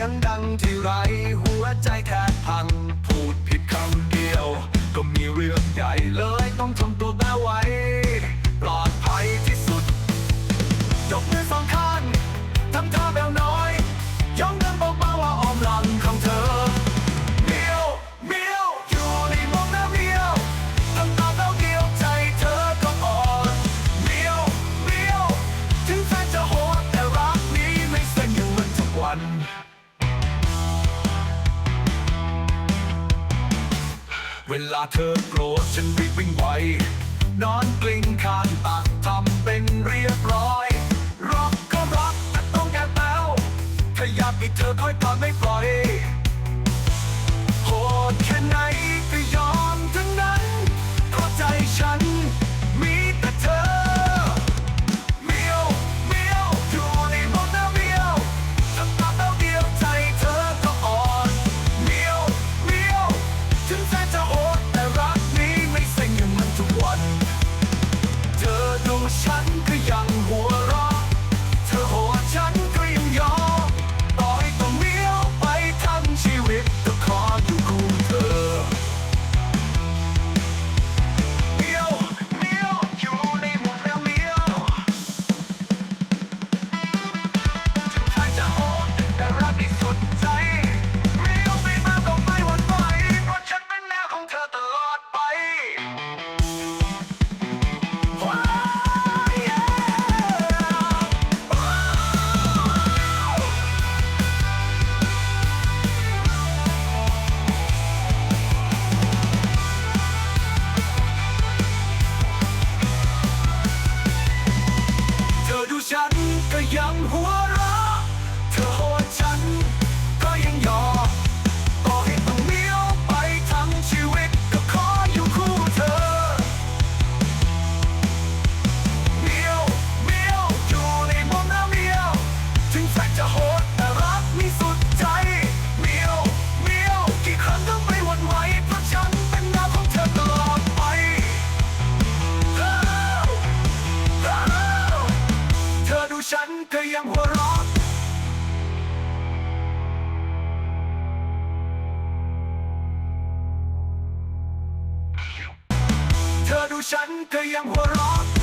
ียงดังที่ไรหัวใจแทบพัง พูดผิดคำเดียว ก็มีเรื่องใหญ่เลยต้อง เวลาเธอโกรธฉันรีบวิ่งไวนอนกลิ้งคานตักทำเป็นเรียบร้อย รักก็รักแต่ต้องแก้แปลวถ้าอยากมีเธอคอยตอนไม่ปล่อ 江湖 ฉันก็ยังหัวเราะเธอดูฉันก็ยังหัวร้อน